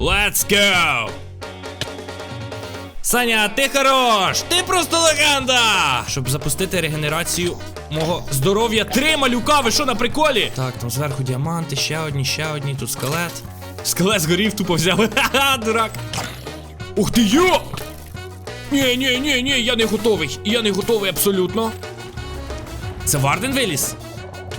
Let's go! Саня, ти хорош! Ти просто легенда! Щоб запустити регенерацію мого здоров'я. Три малюка, ви що на приколі? Так, там зверху діаманти, ще одні, ще одні, тут скелет. Скелет згорів, тупо взяли. Ха-ха, дурак. Ух ти йо! Ні, ні, ні, ні, я не готовий. Я не готовий абсолютно. Це Варден виліз?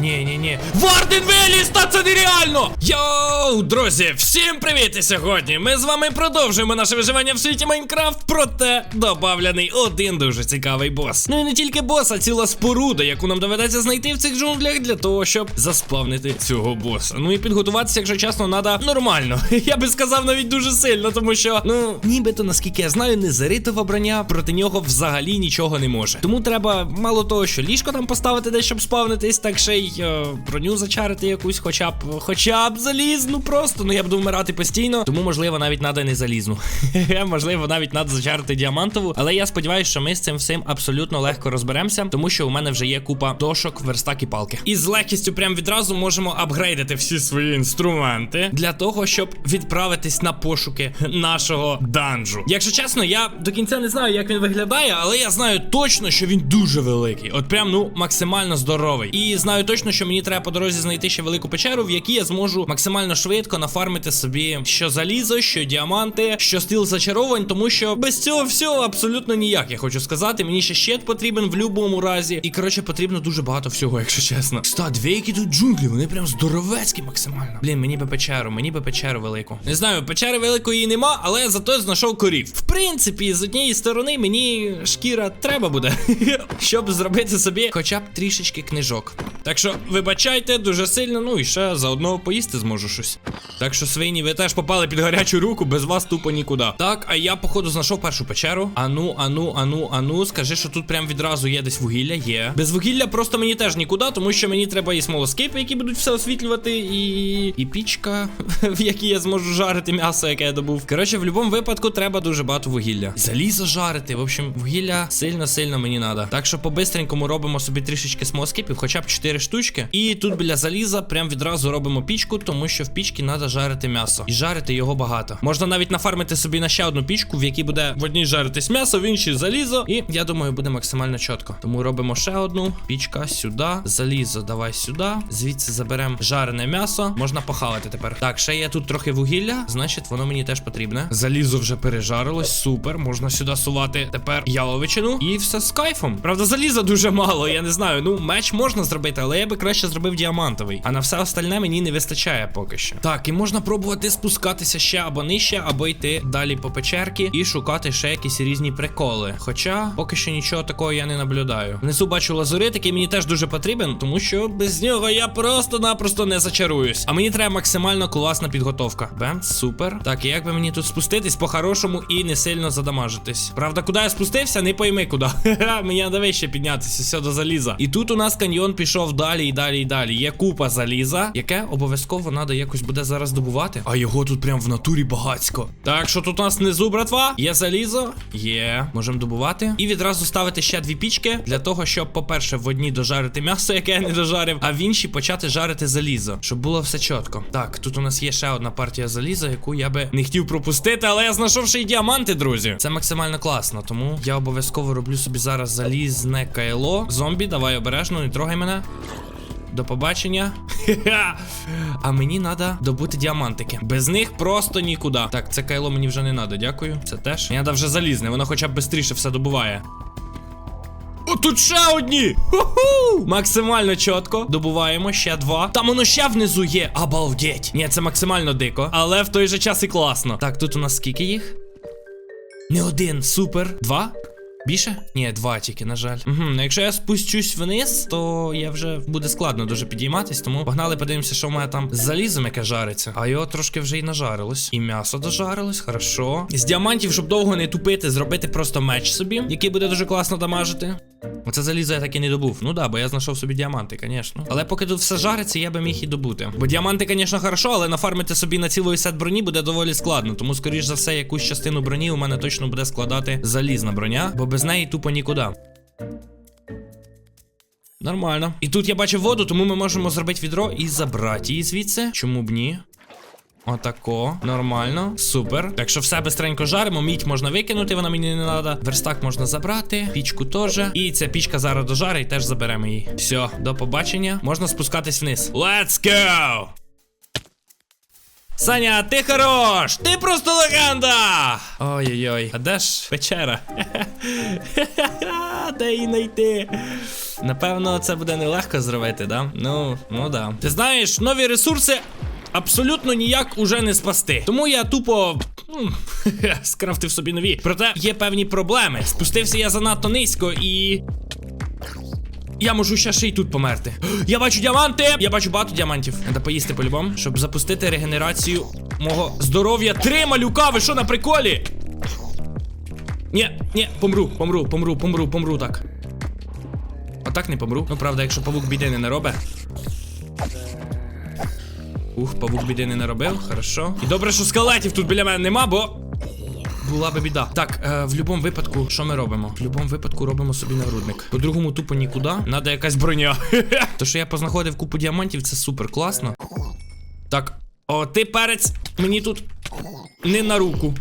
Ні, ні, ні. Варден виліз! Та це нереально! Йоу, друзі, всім привіт! І сьогодні ми з вами продовжуємо наше виживання в світі Майнкрафт, проте добавлений один дуже цікавий бос. Ну і не тільки бос, а ціла споруда, яку нам доведеться знайти в цих джунглях для того, щоб заспавнити цього боса. Ну і підготуватися, якщо чесно, треба нормально. Я би сказав навіть дуже сильно, тому що, ну, нібито, наскільки я знаю, незаритова броня проти нього взагалі нічого не може. Тому треба мало того, що ліжко там поставити десь, щоб спавнитись, так ще й е, броню зачарити якусь, хоча б хоча б залізну просто. Ну я буду вмирати постійно, тому можливо навіть треба не залізну. можливо, навіть треба зачарити діамантову. Але я сподіваюся, що ми з цим всім абсолютно легко розберемося, тому що у мене вже є купа дошок, верстак і палки. І з легкістю прям відразу можемо апгрейдити всі свої інструменти для того, щоб відправитись на пошуки нашого данжу. Якщо чесно, я до кінця не знаю, як він виглядає, але я знаю точно, що він дуже великий. От прям ну максимально здоровий. І знаю точно, що мені треба по дорозі знайти ще велику печеру, в якій я зможу максимально швидко нафармити собі що залізо, що діаманти, що стіл зачаровань, тому що без цього всього абсолютно ніяк, я хочу сказати. Мені ще щит потрібен в будь-якому разі. І коротше, потрібно дуже багато всього, якщо чесно. Ста, дві які тут джунглі, вони прям здоровецькі максимально. Блін, мені би печеру, мені би печеру велику. Не знаю, печери великої нема, але зато знайшов корів. В принципі, з однієї сторони мені шкіра треба буде, щоб зробити собі хоча б трішечки книжок. Так що, вибачайте дуже сильно, ну і ще заодно поїсти зможу щось. Так що, свині, ви теж попали під гарячу руку, без вас тупо нікуди. Так, а я, походу, знайшов першу печеру. Ану, ану, ану, ану. Скажи, що тут прям відразу є десь вугілля, є. Без вугілля просто мені теж нікуди, тому що мені треба і смолоскипи, які будуть все освітлювати, і. і пічка, в якій я зможу жарити м'ясо, яке я добув. Коротше, в будь-якому випадку треба дуже багато вугілля. Залізо жарити. В общем, вугілля сильно-сильно мені треба. Так що по-бистренькому робимо собі трішечки смолоскипів, хоча б 4 штучки. І тут біля заліза прям відразу робимо пічку, тому що в пічці треба жарити м'ясо. І жарити його багато. Можна навіть нафармити собі на ще одну пічку, в якій буде в одній жаритись м'ясо, в іншій залізо. І я думаю, буде максимально чітко. Тому робимо ще одну. Пічка сюди. Залізо, давай сюди. Звідси заберемо жарене м'ясо. Можна похавати тепер. Так, ще є тут трохи вугілля, значить, воно мені теж потрібне. Залізо вже пережарилось. Супер. Можна сюди сувати тепер яловичину. І все з кайфом. Правда, заліза дуже мало. Я не знаю. Ну, меч можна зробити, але я би краще зробив діамантовий. А на все остальне мені не вистачає поки що. Так, і можна пробувати спускатися ще або нижче, або йти далі по печерки і шукати ще якісь різні приколи. Хоча поки що нічого такого я не наблюдаю. Внизу бачу лазурит, який мені теж дуже потрібен, тому що без нього я просто-напросто не зачаруюсь. А мені треба максимально класна підготовка. Бем, супер. Так, і як би мені тут спуститись по-хорошому і не сильно задамажитись. Правда, куди я спустився, не пойми куди. Мені треба вище піднятися, до заліза. І тут у нас каньйон пішов далі і далі і далі. Є купа заліза, яке обов'язково треба якось буде зараз добувати. А його тут прям в натурі багацько. Так, що тут у нас внизу, братва? Є залізо? Є. Можемо добувати. І відразу ставити ще дві пічки для того, щоб, по-перше, в одній дожарити м'ясо, яке я не дожарив, а в іншій почати жарити залізо, щоб було все чітко. Так, тут у нас є ще одна партія заліза, яку я би не хотів пропустити, але я знайшов ще й діаманти, друзі. Це максимально класно, тому я обов'язково роблю собі зараз залізне кайло. Зомбі, давай обережно, не трогай мене. До побачення. А мені треба добути діамантики. Без них просто нікуди. Так, це кайло мені вже не треба, дякую. Це теж. Мені треба вже залізне, воно хоча б швидше все добуває. О, тут ще одні! Ху-ху! Максимально чітко. Добуваємо ще два. Там воно ще внизу є. Обалдеть. Ні, це максимально дико. Але в той же час і класно. Так, тут у нас скільки їх? Не один, супер. Два? Більше? Ні, два тільки, на жаль. Угу, ну якщо я спущусь вниз, то я вже буде складно дуже підійматись, тому погнали, подивимося, що в мене там з залізом, яке жариться. А його трошки вже й нажарилось. І м'ясо дожарилось, хорошо. З діамантів, щоб довго не тупити, зробити просто меч собі, який буде дуже класно дамажити. Оце залізо я так і не добув. Ну да, бо я знайшов собі діаманти, звісно. Але поки тут все жариться, я би міг і добути. Бо діаманти, звісно, хорошо, але нафармити собі на цілий сет броні буде доволі складно. Тому, скоріш за все, якусь частину броні у мене точно буде складати залізна броня, бо без неї тупо нікуди. Нормально. І тут я бачив воду, тому ми можемо зробити відро і забрати її звідси. Чому б ні? Отако, нормально, супер. Так що все бистренько жаримо. Мідь можна викинути, вона мені не треба. Верстак можна забрати, пічку теж. І ця пічка зараз дожарить, теж заберемо її. Все, до побачення. Можна спускатись вниз. Let's go! Саня, ти хорош! Ти просто легенда! Ой-ой-ой, а де ж печера? Де її знайти? Напевно, це буде нелегко зробити, да? Ну, ну да. Ти знаєш, нові ресурси абсолютно ніяк уже не спасти. Тому я тупо. м, скрафтив собі нові. Проте є певні проблеми. Спустився я занадто низько і. Я можу ще ще й тут померти. Я бачу діаманти! Я бачу багато діамантів. Треба поїсти по-любому, щоб запустити регенерацію мого здоров'я. Три малюка, ви що на приколі? Ні, ні, помру, помру, помру, помру, помру так. Отак не помру. Ну, правда, якщо павук біди не наробить. Ух, павук біди не наробив, хорошо. І добре, що скелетів тут біля мене нема, бо. Була би біда. Так, е, в будь-якому випадку, що ми робимо? В будь-якому випадку робимо собі нагрудник. По-другому тупо нікуди. Надо якась броня. То, що я познаходив купу діамантів, це супер класно. Так, о, ти перець мені тут не на руку.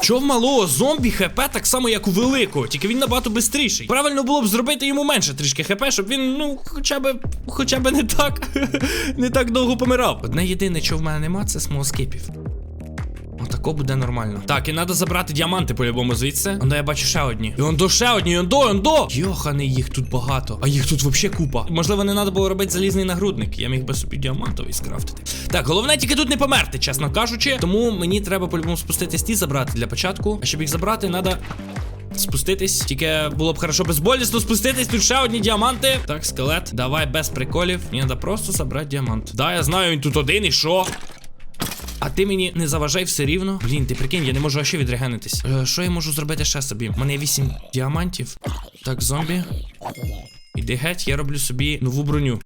Чо в малого зомбі ХП так само, як у великого, тільки він набагато бистріший. Правильно було б зробити йому менше трішки ХП, щоб він, ну, хоча б, хоча б не так, не так довго помирав. Одне єдине, що в мене нема, це смолоскипів. Отако буде нормально. Так, і треба забрати діаманти по-любому звідси. Ондо я бачу ще одні. І ондо ще одні, і ондо, і ондо! Йоханий, їх тут багато. А їх тут взагалі купа. Можливо, не треба було робити залізний нагрудник. Я міг би собі діамантовий скрафтити. Так, головне тільки тут не померти, чесно кажучи. Тому мені треба по-любому спуститись ті забрати для початку. А щоб їх забрати, треба. Спуститись, тільки було б хорошо безболісно спуститись. Тут ще одні діаманти. Так, скелет, давай без приколів. Мені треба просто забрати діамант. Да, я знаю, він тут один і що. А ти мені не заважай все рівно. Блін, ти прикинь, я не можу ще відрегенитись. Е, що я можу зробити ще собі? У мене є 8 діамантів. Так, зомбі. Іди геть, я роблю собі нову броню.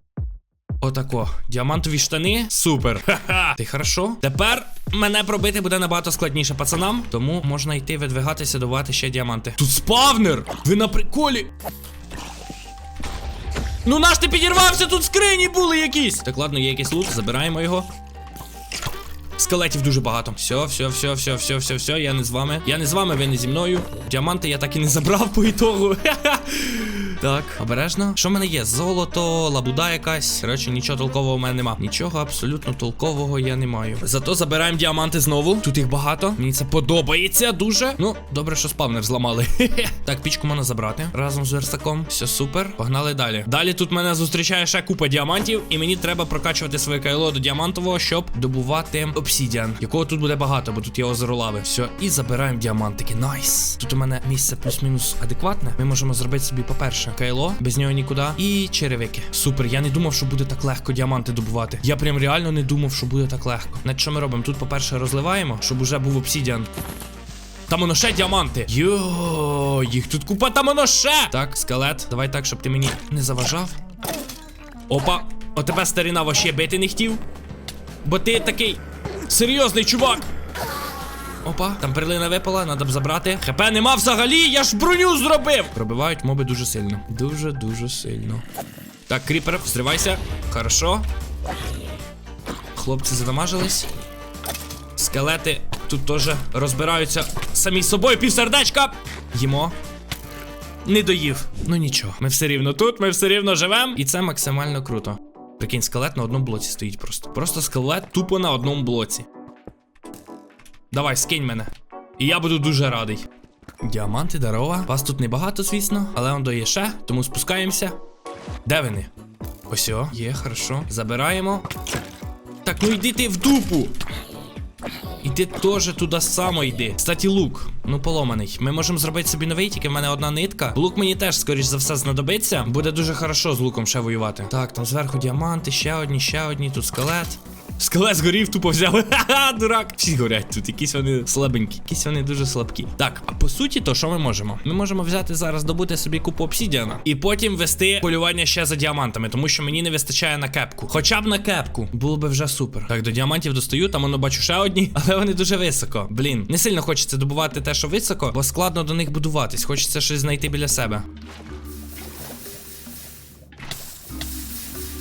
Отако. Діамантові штани. Супер. Ха-ха. Ти хорошо? Тепер мене пробити буде набагато складніше пацанам. Тому можна йти видвигатися, добувати ще діаманти. Тут спавнер! Ви на приколі. Ну наш ти підірвався, тут скрині були якісь. Так, ладно, є якийсь лут, забираємо його. Скелетів дуже багато. Все, все, все, все, все, все, все. Я не з вами. Я не з вами, ви не зі мною. Діаманти я так і не забрав по ітогу. Так, обережно. Що в мене є? Золото, лабуда якась. Коротше, нічого толкового в мене нема. Нічого абсолютно толкового я не маю. Зато забираємо діаманти знову. Тут їх багато. Мені це подобається дуже. Ну, добре, що спавнер зламали. так, пічку можна забрати разом з верстаком. Все супер. Погнали далі. Далі тут мене зустрічає ще купа діамантів, і мені треба прокачувати своє кайло до діамантового, щоб добувати обсідіан, якого тут буде багато, бо тут є озеро лави. Все, і забираємо діамантики. Найс. Тут у мене місце плюс-мінус адекватне. Ми можемо зробити собі, по-перше, кайло, без нього нікуди. І черевики. Супер. Я не думав, що буде так легко діаманти добувати. Я прям реально не думав, що буде так легко. Значить, що ми робимо? Тут, по-перше, розливаємо, щоб уже був обсідіан. Там воно ще діаманти. Йо, їх тут купа, там воно ще. Так, скелет, давай так, щоб ти мені не заважав. Опа, о тебе старина вообще бити не хотів. Бо ти такий серйозний чувак. Опа, там перлина випала, надо б забрати. ХП нема взагалі, я ж броню зробив. Пробивають моби дуже сильно. Дуже-дуже сильно. Так, кріпер, взривайся. Хорошо. Хлопці задамажились. Скелети тут теж розбираються самі з собою півсердечка. Їмо. Не доїв. Ну нічого, ми все рівно тут, ми все рівно живемо. І це максимально круто. Прикинь, скелет на одному блоці стоїть просто. Просто скелет тупо на одному блоці. Давай, скинь мене. І я буду дуже радий. Діаманти, дарова. Вас тут небагато, звісно, але он є ще, тому спускаємося. Де вони? Ось, о, є, хорошо. Забираємо. Так, ну йди ти в дупу. І ти теж туди само йди. Кстати, лук. Ну, поломаний. Ми можемо зробити собі новий, тільки в мене одна нитка. Лук мені теж, скоріш за все, знадобиться. Буде дуже хорошо з луком ще воювати. Так, там зверху діаманти, ще одні, ще одні, тут скелет. Скелет згорів, тупо взяли. Ха-ха, дурак. Всі горять тут, якісь вони слабенькі, якісь вони дуже слабкі. Так, а по суті, то що ми можемо? Ми можемо взяти зараз, добути собі купу обсідіана і потім вести полювання ще за діамантами, тому що мені не вистачає на кепку. Хоча б на кепку. Було би вже супер. Так, до діамантів достаю, там воно бачу ще одні, але вони дуже високо. Блін, не сильно хочеться добувати те, що високо, бо складно до них будуватись. Хочеться щось знайти біля себе.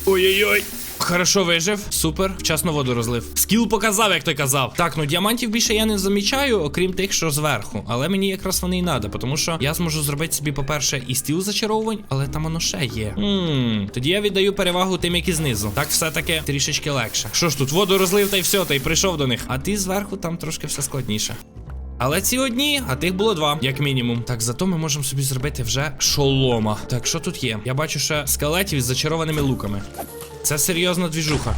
Ой-ой-ой. Хорошо вижив. Супер. Вчасно воду розлив. Скіл показав, як ти казав. Так, ну діамантів більше я не замічаю, окрім тих, що зверху. Але мені якраз вони і надо, тому що я зможу зробити собі, по-перше, і стіл зачаровувань, але там воно ще є. Хм, тоді я віддаю перевагу тим, які знизу. Так все-таки трішечки легше. Що ж тут, воду розлив та й все, та й прийшов до них. А ти зверху там трошки все складніше. Але ці одні, а тих було два, як мінімум. Так, зато ми можемо собі зробити вже шолома. Так, що тут є? Я бачу ще скелетів із зачарованими луками. Це серйозна двіжуха.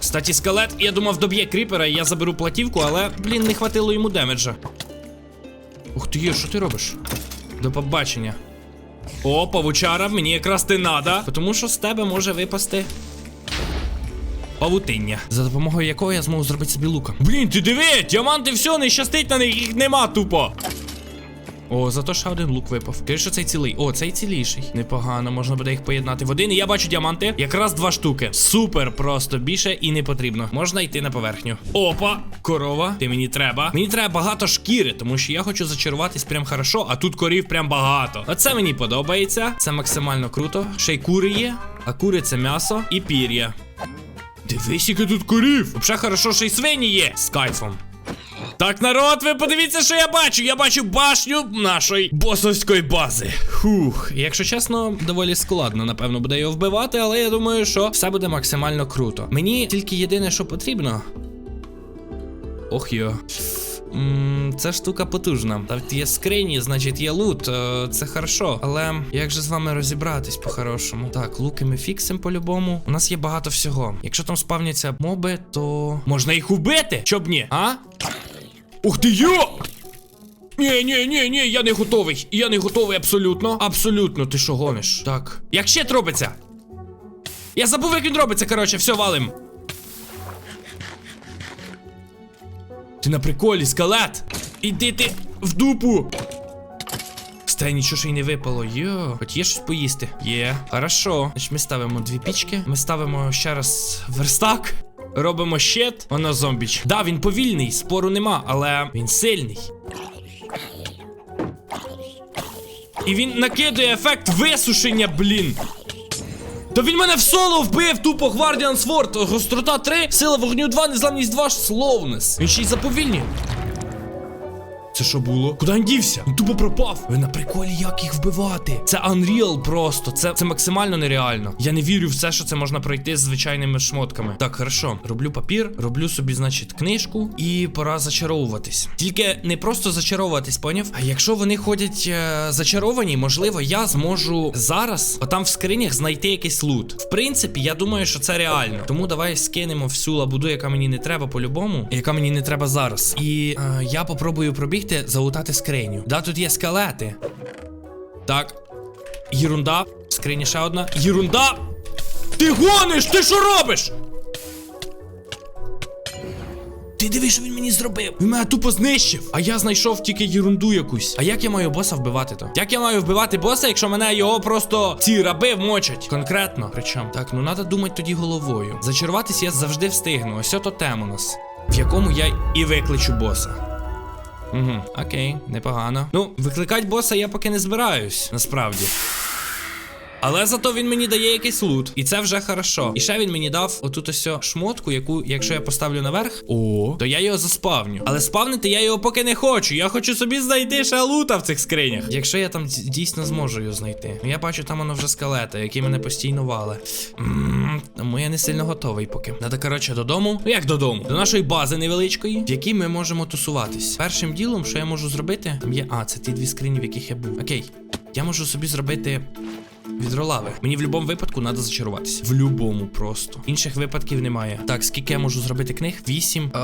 Кстати, скелет, я думав, доб'є кріпера, і я заберу платівку, але, блін, не хватило йому демеджа. Ух ти, що ти робиш? До побачення. О, павучара, мені якраз ти надо, тому що з тебе може випасти. Павутиння, за допомогою якого я зможу зробити собі лука. Блін, ти диви, діаманти все, не щастить на них, їх нема тупо. О, зато ще один лук випав. Ти що цей цілий? О, цей ціліший. Непогано, можна буде їх поєднати в один. І я бачу діаманти. Якраз два штуки. Супер, просто більше і не потрібно. Можна йти на поверхню. Опа, корова, ти мені треба. Мені треба багато шкіри, тому що я хочу зачаруватись прям хорошо, а тут корів прям багато. Оце мені подобається. Це максимально круто. Ще й кури є, а кури це м'ясо і пір'я. Дивись, яке тут корів. Взагалі хорошо, що й свині є з кайфом. Так, народ, ви подивіться, що я бачу. Я бачу башню нашої босовської бази. Хух, якщо чесно, доволі складно, напевно, буде його вбивати, але я думаю, що все буде максимально круто. Мені тільки єдине, що потрібно. Ох йо. М, Ця штука потужна. Там є скрині, значить є лут. е, Це хорошо. Але як же з вами розібратись по-хорошому? Так, луки ми фіксимо по-любому. У нас є багато всього. Якщо там спавняться моби, то можна їх убити? Щоб ні, а? Ух ти йо! Ні, ні, ні, ні, я не готовий. Я не готовий абсолютно. Абсолютно, ти що гониш? Так. Як ще робиться? Я забув, як він робиться, коротше, все валим. Ти на приколі, скелет! Іди ти в дупу! Стай, нічого ж й не випало. Йо, хоч є щось поїсти? Є. Хорошо. Значить, ми ставимо дві пічки. Ми ставимо ще раз верстак. Робимо щит. Воно зомбіч. Да, він повільний, спору нема, але він сильний. І він накидує ефект висушення, блін. Та він мене в соло вбив, тупо Гвардіан Сворд. Гострота 3, сила вогню 2, незламність 2, словнес. Він ще й заповільнює. Це що було? Куди він дівся? Він тупо пропав. Ви на приколі, як їх вбивати? Це Unreal просто. Це, це максимально нереально. Я не вірю в це, що це можна пройти з звичайними шмотками. Так, хорошо. Роблю папір, роблю собі, значить, книжку, і пора зачаровуватись. Тільки не просто зачаровуватись, поняв? А якщо вони ходять е, зачаровані, можливо, я зможу зараз, отам в скринях, знайти якийсь лут. В принципі, я думаю, що це реально. Тому давай скинемо всю лабуду, яка мені не треба по-любому, яка мені не треба зараз. І е, я попробую пробігти, залутати скриню. Да, тут є скелети. Так. Єрунда. Скриня ще одна. Єрунда! Ти гониш! Ти що робиш? Ти диви, що він мені зробив. Він мене тупо знищив. А я знайшов тільки єрунду якусь. А як я маю боса вбивати то? Як я маю вбивати боса, якщо мене його просто ці раби вмочать? Конкретно. Причому. Так, ну треба думати тоді головою. Зачаруватись я завжди встигну. Ось ото тем у нас. В якому я і викличу боса. Угу, окей, непогано. Ну, викликати боса я поки не збираюсь, насправді. Але зато він мені дає якийсь лут, і це вже хорошо. І ще він мені дав отут ось шмотку, яку, якщо я поставлю наверх, о, то я його заспавню. Але спавнити я його поки не хочу. Я хочу собі знайти ще лута в цих скринях. Якщо я там дійсно зможу його знайти. Ну я бачу, там воно вже скелети, які мене постійно вали. Тому я не сильно готовий поки. Надо, коротше, додому. Ну як додому? До нашої бази невеличкої, в якій ми можемо тусуватись. Першим ділом, що я можу зробити, там є. А, це ті дві скрині, в яких я був. Окей. Я можу собі зробити Відро лави. Мені в будь-якому випадку треба зачаруватися. В будь-якому просто. Інших випадків немає. Так, скільки я можу зробити книг? Вісім. Е,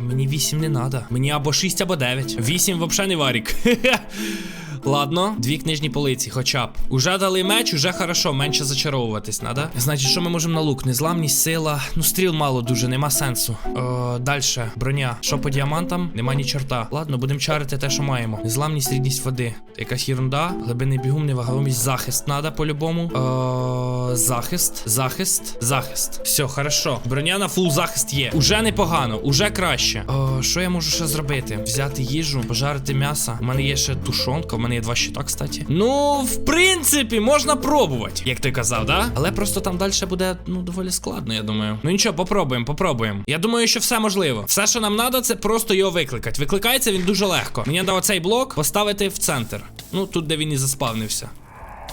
мені вісім не треба. Мені або шість, або дев'ять. Вісім взагалі не варік. Ладно, дві книжні полиці, хоча б. Уже дали меч, уже хорошо, менше зачаровуватись надо. Значить, що ми можемо на лук? Незламність, сила. Ну, стріл мало дуже, нема сенсу. Е, дальше, броня. Що по діамантам? Нема ні чорта. Ладно, будемо чарити те, що маємо. Незламність, рідність води. Якась єрунда. Глибинний бігум, невагомість, захист надо по-любому. О, захист, захист, захист. Все, хорошо. Броня на фул захист є. Уже непогано, уже краще. О, що я можу ще зробити? Взяти їжу, пожарити м'ясо. У мене є ще тушонка, у мене є два щита, кстати. Ну, в принципі, можна пробувати, як ти казав, да? Але просто там далі буде ну доволі складно, я думаю. Ну нічого, попробуємо, попробуємо. Я думаю, що все можливо. Все, що нам треба, це просто його викликати. Викликається він дуже легко. Мені треба оцей блок поставити в центр. Ну, тут, де він і заспавнився.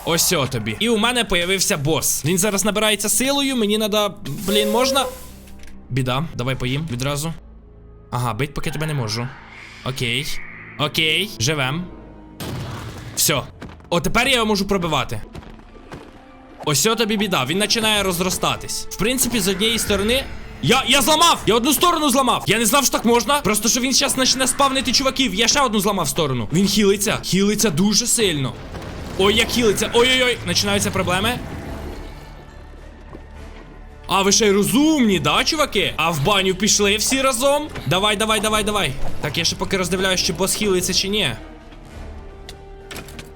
Ось о тобі. І у мене появився бос. Він зараз набирається силою. Мені треба. Блін, можна. Біда. Давай поїм відразу. Ага, бить поки тебе не можу. Окей. Окей. Живем. Все. О, тепер я його можу пробивати. Ось тобі біда. Він починає розростатись. В принципі, з однієї сторони. Я я зламав! Я одну сторону зламав! Я не знав, що так можна. Просто що він зараз почне спавнити чуваків. Я ще одну зламав сторону. Він хілиться. Хілиться дуже сильно. Ой, як хілиться. Ой-ой-ой, починаються проблеми. А ви ще й розумні, да, чуваки? А в баню пішли всі разом? Давай, давай, давай, давай. Так, я ще поки роздивляюсь, чи бос хілиться, чи ні.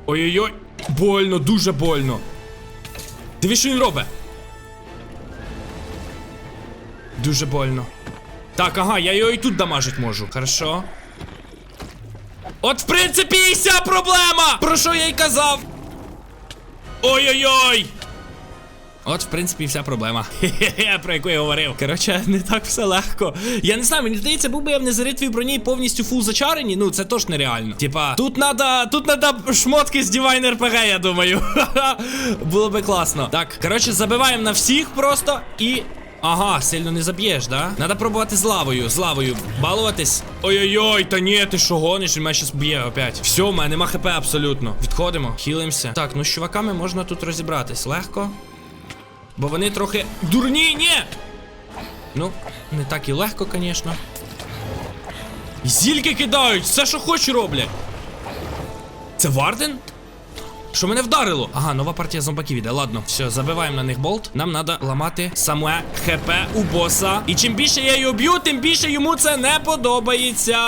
Ой-ой-ой. Больно, дуже больно. Диві, що він робить. Дуже больно. Так, ага, я його і тут дамажить можу. Хорошо. От, в принципі, і вся проблема! Про що я й казав? Ой-ой-ой! От, в принципі, вся проблема. Хе-хе-хе, про яку я говорив. Коротше, не так все легко. Я не знаю, мені здається, був би я в незаритвій броні повністю фул зачарені. Ну, це теж нереально. Типа, тут надо, тут надо шмотки з Divine RPG, я думаю. Було би класно. Так, коротше, забиваємо на всіх просто і. Ага, сильно не заб'єш, да? Надо пробувати з лавою, з лавою балуватись. Ой-ой-ой, та ні, ти що гониш? Він мене щас б'є опять. Все, в мене нема хп абсолютно. Відходимо, хілимося. Так, ну з чуваками можна тут розібратись. Легко. Бо вони трохи дурні, ні! Ну, не так і легко, звісно. Зільки кидають, все, що хоч роблять. Це Варден? Що мене вдарило? Ага, нова партія зомбаків іде. Ладно, все, забиваємо на них болт. Нам треба ламати саме ХП у боса. І чим більше я його б'ю, тим більше йому це не подобається.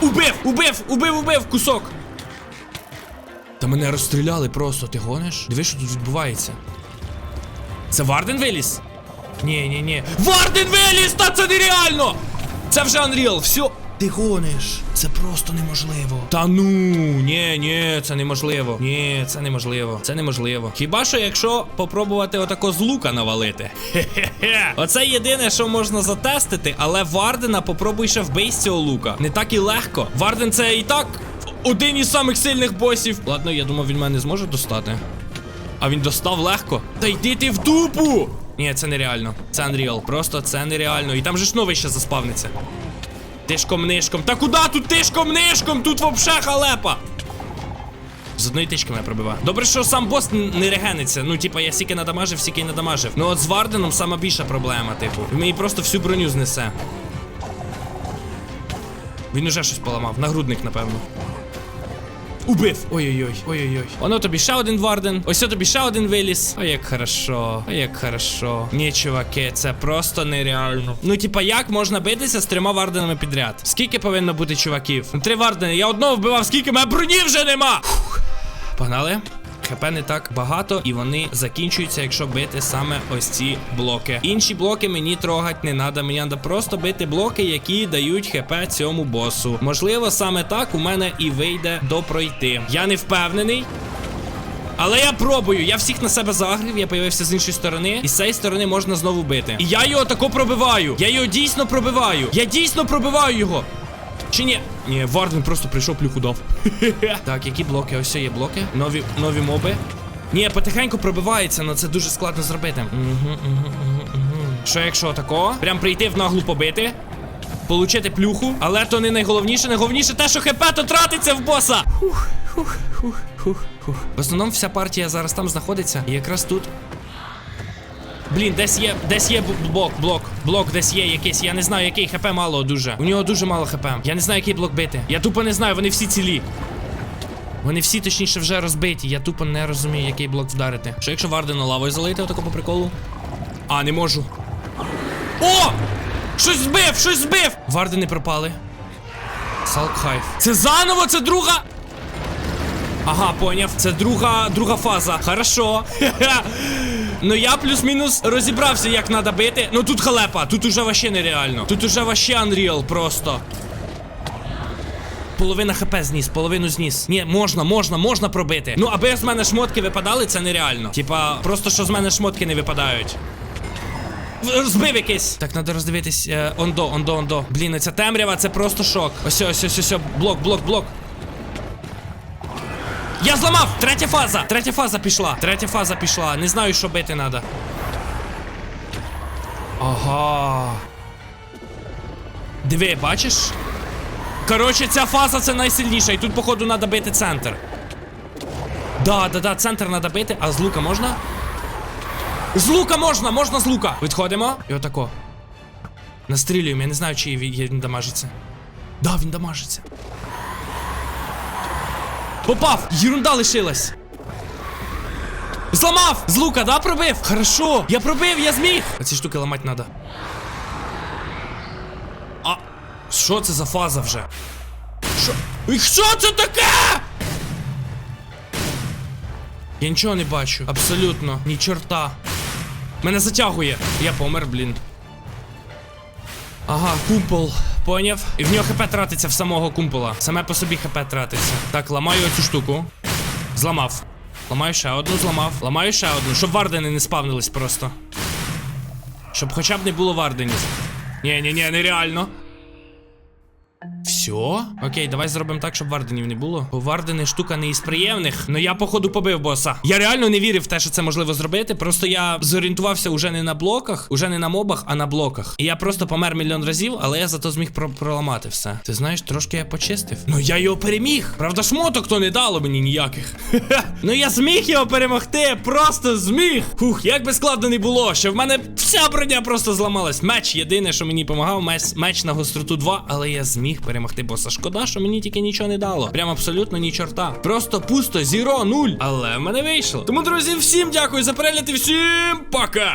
Убив! Убив! Убив, убив! Кусок! Та мене розстріляли просто, ти гониш? Диви, що тут відбувається. Це Варден виліз? Ні, ні, ні. Варден виліз! Та це нереально! Це вже Unreal, все. Ти гониш. Це просто неможливо. Та ну, ні, ні, це неможливо. Ні, це неможливо. Це неможливо. Хіба що якщо попробувати отако з лука навалити? Хе-хе-хе. Оце єдине, що можна затестити, але Вардена попробуй ще вбий з цього лука. Не так і легко. Варден це і так один із самих сильних босів. Ладно, я думав, він мене зможе достати. А він достав легко. Та йди ти в дупу! Ні, це нереально. Це Unreal. Просто це нереально. І там же ж новий ще заспавниться. Тишком нишком. Та куди тут тишком нишком? Тут вообще халепа. З одної тички мене пробива. Добре, що сам бос не регениться. Ну, типа, я стільки надамажив, стільки й надамажив. Ну от з Варденом сама більша проблема, типу. Він мені просто всю броню знесе. Він уже щось поламав. Нагрудник, напевно. Убив! Ой-ой-ой, ой-ой-ой. Воно тобі ще один Варден. Ось тобі ще один виліз. Ой, як хорошо, ой, як хорошо. Ні, чуваки, це просто нереально. Ну, типа, як можна битися з трьома варденами підряд? Скільки повинно бути чуваків? Три вардени. Я одного вбивав, скільки мене броні вже нема. Фух. Погнали. ХП не так багато, і вони закінчуються, якщо бити саме ось ці блоки. Інші блоки мені трогати не треба. Мені треба просто бити блоки, які дають ХП цьому босу. Можливо, саме так у мене і вийде допройти. Я не впевнений. Але я пробую, я всіх на себе загрів, я появився з іншої сторони, і з цієї сторони можна знову бити. І я його тако пробиваю. Я його дійсно пробиваю. Я дійсно пробиваю його. Чи ні? Ні, Варден просто прийшов плюху дав. так, які блоки? Ось є блоки. Нові, нові моби. Ні, потихеньку пробивається, але це дуже складно зробити. Угу, угу, угу, угу. Що якщо тако? Прям прийти в наглу побити. Получити плюху, але то не найголовніше. Найголовніше те, що хп то тратиться в боса. Хух, хух, хух, хух, хух. В основному вся партія зараз там знаходиться. І якраз тут. Блін, десь є, десь є блок, блок, блок, десь є якийсь. Я не знаю, який хп мало дуже. У нього дуже мало хп. Я не знаю, який блок бити. Я тупо не знаю, вони всі цілі. Вони всі точніше вже розбиті. Я тупо не розумію, який блок вдарити. Що якщо Вардена лавою залити отако по приколу? А, не можу. О! Щось збив! Щось збив! Вардени пропали. Салк Хайф. Це заново, це друга. Ага, поняв. Це друга, друга фаза. Хорошо. Ну я плюс-мінус розібрався, як треба бити. Ну тут халепа, тут уже вообще нереально. Тут уже вообще Unreal просто. Половина хп зніс, половину зніс. Ні, можна, можна, можна пробити. Ну, аби з мене шмотки випадали, це нереально. Типа, просто що з мене шмотки не випадають. В- Збив якийсь. Так, треба роздивитись. Е, ондо, ондо, ондо. Блін, ця темрява, це просто шок. Ось, ось, ось, ось, блок, блок, блок. Я зламав! Третя фаза! Третя фаза пішла. Третя фаза пішла. Не знаю, що бити треба. Ага. Диви, бачиш? Коротше, ця фаза це найсильніша, і тут, походу, треба бити центр. Да, да, да, центр треба бити, а з лука можна? З лука можна, можна з лука. Відходимо. І отако. Настрілюємо, я не знаю, чи він дамажиться. Да, він дамажиться. Попав! Єрунда лишилась. Зламав! З лука, да, пробив? Хорошо! Я пробив, я зміг! Оці штуки ламати треба. А що це за фаза вже? Що? І що це таке? Я нічого не бачу. Абсолютно. Ні чорта. Мене затягує. Я помер, блін. Ага, кумпол. Поняв? І в нього хп тратиться в самого кумпола. Саме по собі хп тратиться. Так, ламаю цю штуку. Зламав. Ламаю ще одну, зламав. Ламаю ще одну, щоб вардени не спавнились просто. Щоб хоча б не було варденів. Ні, ні, ні, нереально. Все? Окей, давай зробимо так, щоб варденів не було. Бо вардени штука не із приємних. Ну я, походу, побив боса. Я реально не вірив в те, що це можливо зробити. Просто я зорієнтувався уже не на блоках, уже не на мобах, а на блоках. І я просто помер мільйон разів, але я зато зміг про проламати все. Ти знаєш, трошки я почистив. Ну я його переміг. Правда, шмоток то не дало мені ніяких. ну я зміг його перемогти. Просто зміг. Фух, як би складно не було, що в мене вся броня просто зламалась. Меч єдине, що мені допомагав, меч, меч на гостроту 2, але я зміг перемогти боса. Шкода, що мені тільки нічого не дало. Прям абсолютно ні чорта. Просто пусто, зіро, нуль. Але в мене вийшло. Тому, друзі, всім дякую за перегляд і всім пока!